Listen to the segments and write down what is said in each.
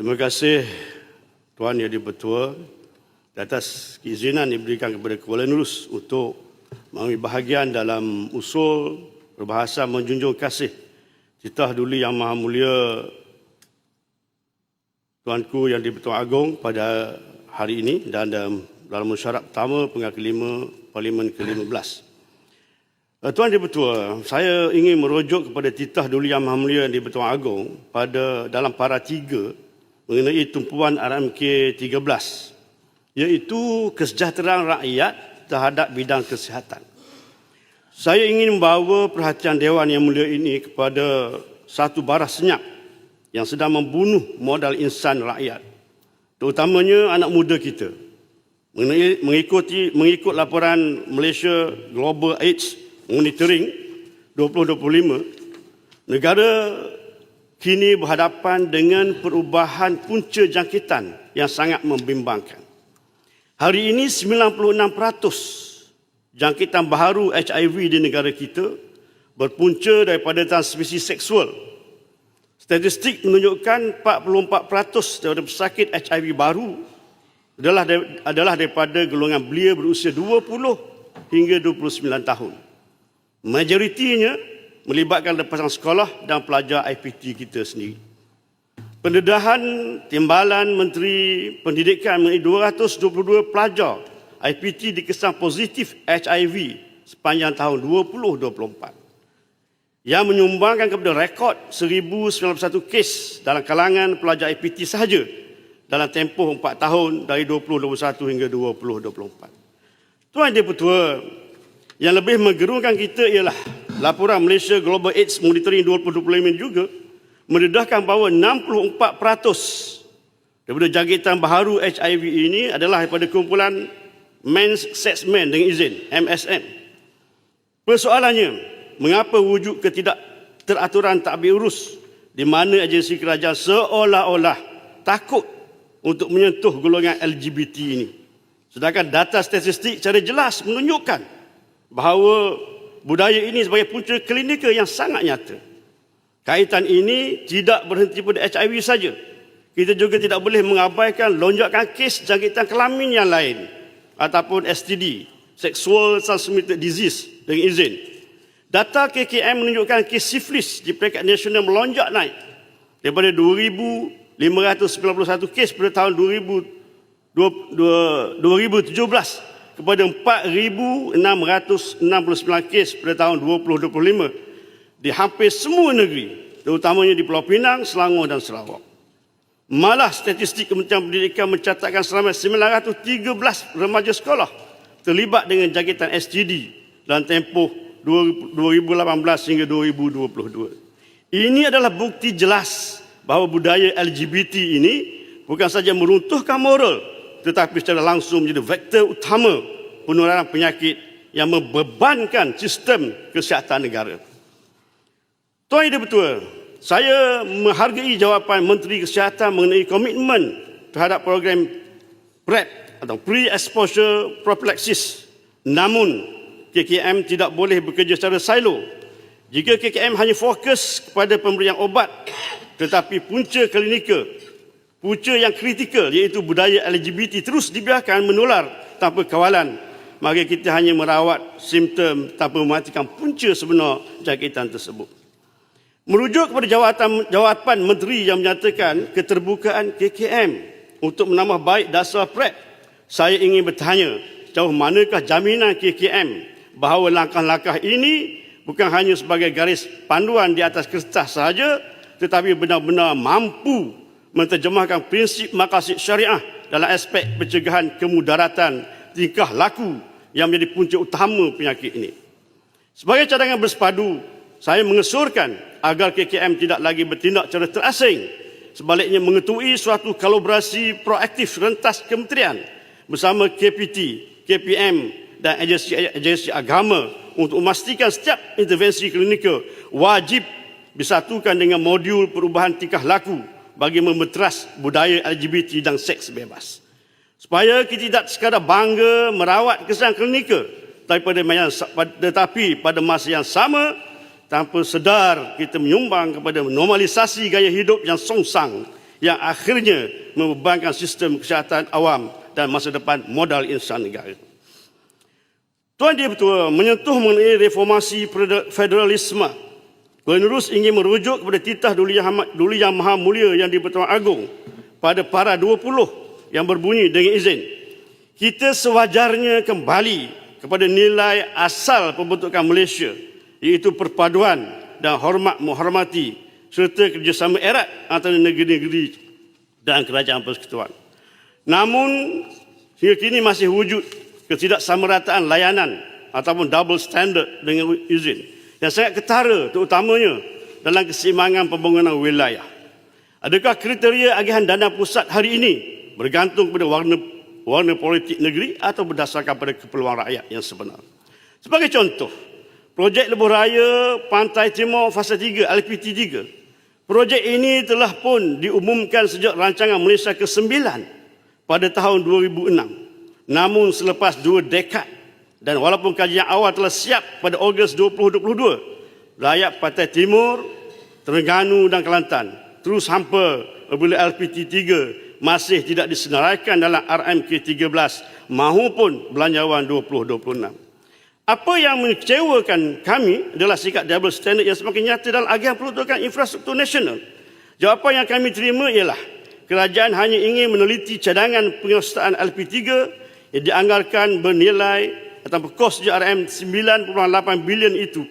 Terima kasih Tuan Yang Dipertua atas keizinan diberikan kepada Kuala Nurus untuk mengambil bahagian dalam usul berbahasa menjunjung kasih Titah Duli Yang Maha Mulia Tuanku Yang Dipertua Agong pada hari ini dan dalam, dalam musyarat pertama pengal kelima Parlimen ke-15. Uh, Tuan Dipertua, saya ingin merujuk kepada titah Duli Yang Maha Mulia Yang Dipertua Agong pada dalam para tiga mengenai tumpuan RMK 13 iaitu kesejahteraan rakyat terhadap bidang kesihatan. Saya ingin membawa perhatian Dewan Yang Mulia ini kepada satu baras senyap yang sedang membunuh modal insan rakyat, terutamanya anak muda kita. Mengikuti mengikut laporan Malaysia Global AIDS Monitoring 2025, negara kini berhadapan dengan perubahan punca jangkitan yang sangat membimbangkan. Hari ini 96% jangkitan baharu HIV di negara kita berpunca daripada transmisi seksual. Statistik menunjukkan 44% daripada pesakit HIV baru adalah adalah daripada golongan belia berusia 20 hingga 29 tahun. Majoritinya melibatkan lepasan sekolah dan pelajar IPT kita sendiri. Pendedahan Timbalan Menteri Pendidikan mengenai 222 pelajar IPT dikesan positif HIV sepanjang tahun 2024 yang menyumbangkan kepada rekod 1091 kes dalam kalangan pelajar IPT sahaja dalam tempoh 4 tahun dari 2021 hingga 2024. Tuan Pertua, yang lebih menggerunkan kita ialah laporan Malaysia Global AIDS Monitoring 2025 juga mendedahkan bahawa 64% daripada jangkitan baharu HIV ini adalah daripada kumpulan Men's Sex Men dengan izin, MSM. Persoalannya, mengapa wujud ketidak teraturan takbir urus di mana agensi kerajaan seolah-olah takut untuk menyentuh golongan LGBT ini. Sedangkan data statistik secara jelas menunjukkan bahawa budaya ini sebagai punca klinikal yang sangat nyata. Kaitan ini tidak berhenti pada HIV saja. Kita juga tidak boleh mengabaikan lonjakan kes jangkitan kelamin yang lain ataupun STD, Sexual Transmitted Disease dengan izin. Data KKM menunjukkan kes siflis di peringkat nasional melonjak naik daripada 2,591 kes pada tahun 2017 kepada 4,669 kes pada tahun 2025 di hampir semua negeri, terutamanya di Pulau Pinang, Selangor dan Sarawak. Malah statistik Kementerian Pendidikan mencatatkan selama 913 remaja sekolah terlibat dengan jangkitan STD dalam tempoh 2018 hingga 2022. Ini adalah bukti jelas bahawa budaya LGBT ini bukan saja meruntuhkan moral tetapi secara langsung menjadi vektor utama penularan penyakit yang membebankan sistem kesihatan negara. Tuan Yang Betul, saya menghargai jawapan Menteri Kesihatan mengenai komitmen terhadap program PrEP atau Pre-Exposure Prophylaxis. Namun, KKM tidak boleh bekerja secara silo. Jika KKM hanya fokus kepada pemberian obat tetapi punca klinikal, punca yang kritikal iaitu budaya LGBT terus dibiarkan menular tanpa kawalan, maka kita hanya merawat simptom tanpa mematikan punca sebenar jangkitan tersebut. Merujuk kepada jawatan, jawapan menteri yang menyatakan keterbukaan KKM untuk menambah baik dasar PrEP, saya ingin bertanya, jauh manakah jaminan KKM bahawa langkah-langkah ini bukan hanya sebagai garis panduan di atas kertas sahaja, tetapi benar-benar mampu menterjemahkan prinsip makasid syariah dalam aspek pencegahan kemudaratan tingkah laku yang menjadi punca utama penyakit ini. Sebagai cadangan bersepadu, saya mengesurkan agar KKM tidak lagi bertindak secara terasing sebaliknya mengetui suatu kolaborasi proaktif rentas kementerian bersama KPT, KPM dan agensi-agensi agama untuk memastikan setiap intervensi klinikal wajib disatukan dengan modul perubahan tingkah laku bagi memeteras budaya LGBT dan seks bebas. Supaya kita tidak sekadar bangga merawat kesan klinikal tetapi pada masa yang sama tanpa sedar kita menyumbang kepada normalisasi gaya hidup yang songsang yang akhirnya membebankan sistem kesihatan awam dan masa depan modal insan negara. Tuan Dia Ketua menyentuh mengenai reformasi federalisme. Penerus ingin merujuk kepada titah Duli Yang, Duli Yang Maha Mulia yang di-Pertuan Agong pada para 20 yang berbunyi dengan izin. Kita sewajarnya kembali kepada nilai asal pembentukan Malaysia iaitu perpaduan dan hormat menghormati serta kerjasama erat antara negeri-negeri dan kerajaan persekutuan. Namun hingga kini masih wujud ketidaksamarataan layanan ataupun double standard dengan izin yang sangat ketara terutamanya dalam keseimbangan pembangunan wilayah. Adakah kriteria agihan dana pusat hari ini bergantung pada warna warna politik negeri atau berdasarkan pada keperluan rakyat yang sebenar? Sebagai contoh, projek lebuh raya Pantai Timur Fasa 3 LPT 3. Projek ini telah pun diumumkan sejak rancangan Malaysia ke-9 pada tahun 2006 Namun selepas dua dekad dan walaupun kajian awal telah siap pada Ogos 2022, rakyat Pantai Timur, Terengganu dan Kelantan terus hampa apabila LPT 3 masih tidak disenaraikan dalam RMK 13 mahupun Belanjawan 2026. Apa yang mengecewakan kami adalah sikap double standard yang semakin nyata dalam agen peruntukan infrastruktur nasional. Jawapan yang kami terima ialah kerajaan hanya ingin meneliti cadangan penguasaan LP3 yang dianggarkan bernilai atau kos JRM 9.8 bilion itu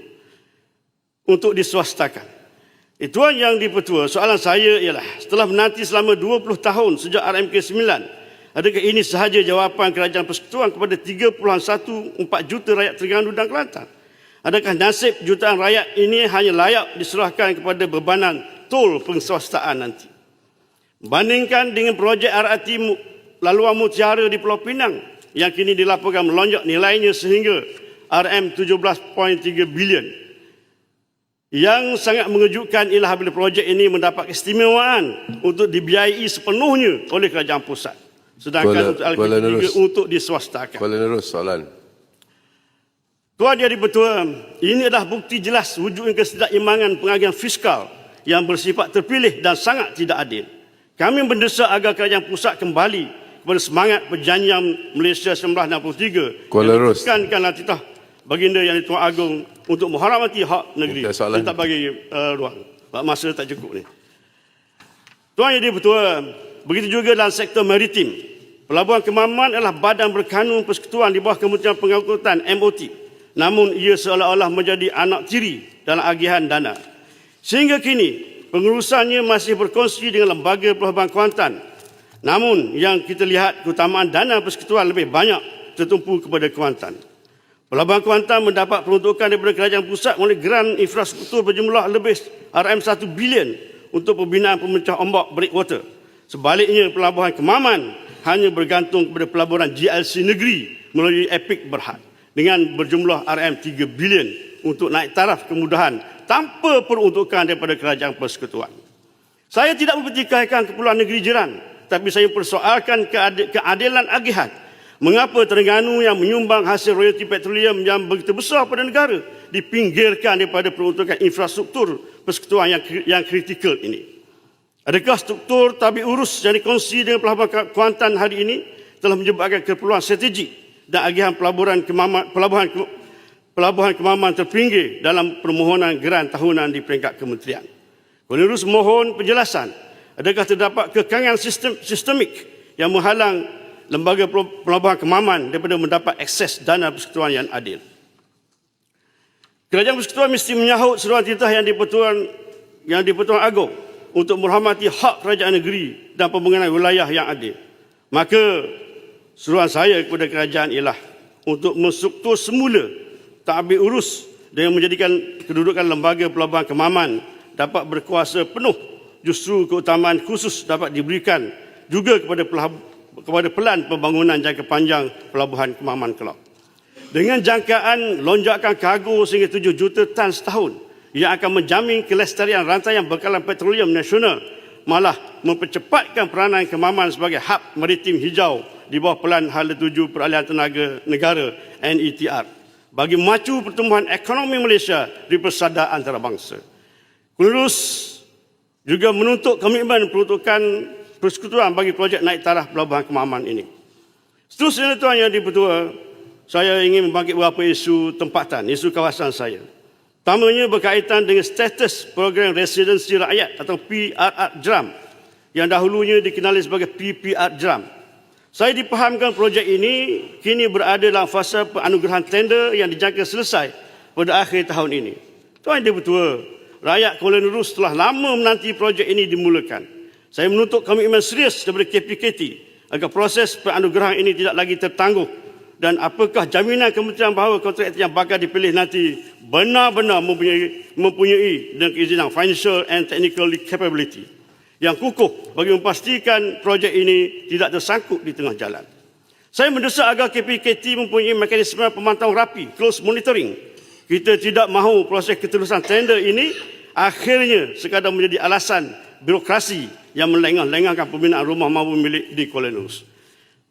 untuk diswastakan. Tuan yang dipertua, soalan saya ialah setelah menanti selama 20 tahun sejak RMK 9, adakah ini sahaja jawapan kerajaan persekutuan kepada 3.14 juta rakyat Terengganu dan Kelantan? Adakah nasib jutaan rakyat ini hanya layak diserahkan kepada bebanan tol pengeswastaan nanti? Bandingkan dengan projek RRT laluan mutiara di Pulau Pinang yang kini dilaporkan melonjak nilainya sehingga RM17.3 bilion. Yang sangat mengejutkan ialah bila projek ini mendapat keistimewaan untuk dibiayai sepenuhnya oleh kerajaan pusat. Sedangkan Kuala, untuk LPT untuk diswastakan. Kuala Nerus soalan. Tuan Jadi Betul, ini adalah bukti jelas wujudnya ketidakimbangan pengagihan fiskal yang bersifat terpilih dan sangat tidak adil. Kami mendesak agar kerajaan pusat kembali kepada semangat perjanjian Malaysia 1963 Kuala yang menekankanlah titah baginda yang Tuan Agong untuk menghormati hak negeri. Saya tak bagi uh, ruang. Masa tak cukup ni. Tuan Yang Betul, begitu juga dalam sektor maritim. Pelabuhan Kemaman adalah badan berkanun persekutuan di bawah Kementerian Pengangkutan MOT. Namun ia seolah-olah menjadi anak tiri dalam agihan dana. Sehingga kini pengurusannya masih berkongsi dengan Lembaga Pelabuhan Kuantan Namun yang kita lihat keutamaan dana persekutuan lebih banyak tertumpu kepada Kuantan. Pelabuhan Kuantan mendapat peruntukan daripada kerajaan pusat oleh geran infrastruktur berjumlah lebih RM1 bilion untuk pembinaan pemecah ombak breakwater. Sebaliknya pelabuhan Kemaman hanya bergantung kepada pelaburan GLC negeri melalui Epic Berhad dengan berjumlah RM3 bilion untuk naik taraf kemudahan tanpa peruntukan daripada kerajaan persekutuan. Saya tidak mempertikaikan keperluan negeri jiran tapi saya persoalkan keadilan agihan. Mengapa Terengganu yang menyumbang hasil royalti petroleum yang begitu besar pada negara dipinggirkan daripada peruntukan infrastruktur persekutuan yang, yang kritikal ini? Adakah struktur tabik urus yang dikongsi dengan pelabuhan Kuantan hari ini telah menyebabkan keperluan strategi dan agihan pelabuhan kemaman, pelabuhan, pelabuhan kemaman terpinggir dalam permohonan geran tahunan di peringkat kementerian? Penerus mohon penjelasan Adakah terdapat kekangan sistem, sistemik yang menghalang lembaga pelabuhan kemaman daripada mendapat akses dana persekutuan yang adil? Kerajaan persekutuan mesti menyahut seruan titah yang dipertuan yang dipertuan agung untuk menghormati hak kerajaan negeri dan pembangunan wilayah yang adil. Maka seruan saya kepada kerajaan ialah untuk menstruktur semula tabik urus dengan menjadikan kedudukan lembaga pelabuhan kemaman dapat berkuasa penuh justru keutamaan khusus dapat diberikan juga kepada kepada pelan pembangunan jangka panjang pelabuhan Kemaman Kelab. Dengan jangkaan lonjakan kargo sehingga 7 juta tan setahun yang akan menjamin kelestarian rantaian bekalan petroleum nasional malah mempercepatkan peranan Kemaman sebagai hub maritim hijau di bawah pelan Hala 7 Peralihan Tenaga Negara NETR bagi memacu pertumbuhan ekonomi Malaysia di persada antarabangsa. Kulus juga menuntut komitmen peruntukan persekutuan bagi projek naik taraf pelabuhan Kemaman ini. Seterusnya Tuan Yang Dipertua, saya ingin membangkit beberapa isu tempatan, isu kawasan saya. Pertamanya berkaitan dengan status program residensi rakyat atau PRR JRAM yang dahulunya dikenali sebagai PPR JRAM. Saya dipahamkan projek ini kini berada dalam fasa penganugerahan tender yang dijangka selesai pada akhir tahun ini. Tuan Yang Dipertua, rakyat Kuala Nerus telah lama menanti projek ini dimulakan. Saya menuntut komitmen serius daripada KPKT agar proses penganugerahan ini tidak lagi tertangguh dan apakah jaminan kementerian bahawa kontraktor yang bakal dipilih nanti benar-benar mempunyai, mempunyai dan keizinan financial and technical capability yang kukuh bagi memastikan projek ini tidak tersangkut di tengah jalan. Saya mendesak agar KPKT mempunyai mekanisme pemantauan rapi, close monitoring. Kita tidak mahu proses keterusan tender ini akhirnya sekadar menjadi alasan birokrasi yang melengah-lengahkan pembinaan rumah maupun milik di Kuala Nus.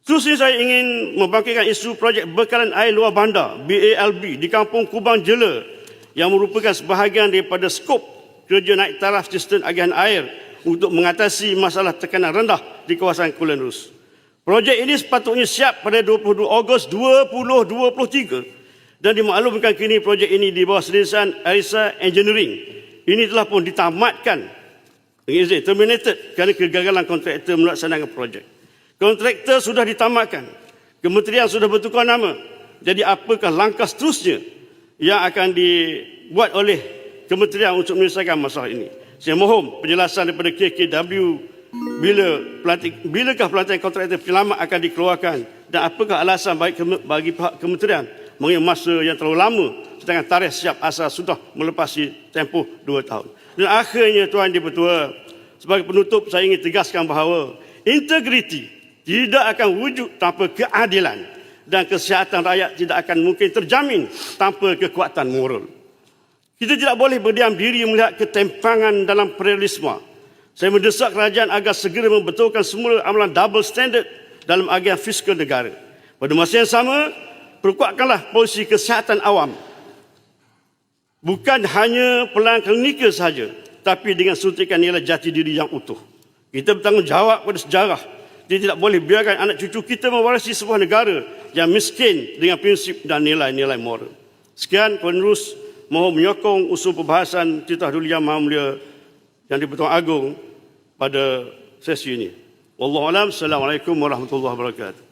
Terusnya saya ingin membangkitkan isu projek bekalan air luar bandar BALB di Kampung Kubang Jela yang merupakan sebahagian daripada skop kerja naik taraf sistem agihan air untuk mengatasi masalah tekanan rendah di kawasan Kuala Nus. Projek ini sepatutnya siap pada 22 Ogos 2023 dan dimaklumkan kini projek ini di bawah sedisan Arisa Engineering. Ini telah pun ditamatkan izin terminated kerana kegagalan kontraktor melaksanakan projek. Kontraktor sudah ditamatkan. Kementerian sudah bertukar nama. Jadi apakah langkah seterusnya yang akan dibuat oleh kementerian untuk menyelesaikan masalah ini? Saya mohon penjelasan daripada KKW bila pelantik, bilakah pelantikan kontraktor penyelamat akan dikeluarkan dan apakah alasan baik bagi pihak kementerian mengenai masa yang terlalu lama sedangkan tarikh siap asal sudah melepasi tempoh dua tahun. Dan akhirnya Tuan Di Pertua, sebagai penutup saya ingin tegaskan bahawa integriti tidak akan wujud tanpa keadilan dan kesihatan rakyat tidak akan mungkin terjamin tanpa kekuatan moral. Kita tidak boleh berdiam diri melihat ketempangan dalam pluralisme. Saya mendesak kerajaan agar segera membetulkan semula amalan double standard dalam agen fiskal negara. Pada masa yang sama, perkuatkanlah polisi kesihatan awam. Bukan hanya pelan klinikal sahaja, tapi dengan suntikan nilai jati diri yang utuh. Kita bertanggungjawab pada sejarah dia tidak boleh biarkan anak cucu kita mewarisi sebuah negara yang miskin dengan prinsip dan nilai-nilai moral. Sekian, penerus mohon menyokong usul perbahasan Titah Duli Yang Maha Mulia yang dipertuan agung pada sesi ini. Wallahualam. Assalamualaikum warahmatullahi wabarakatuh.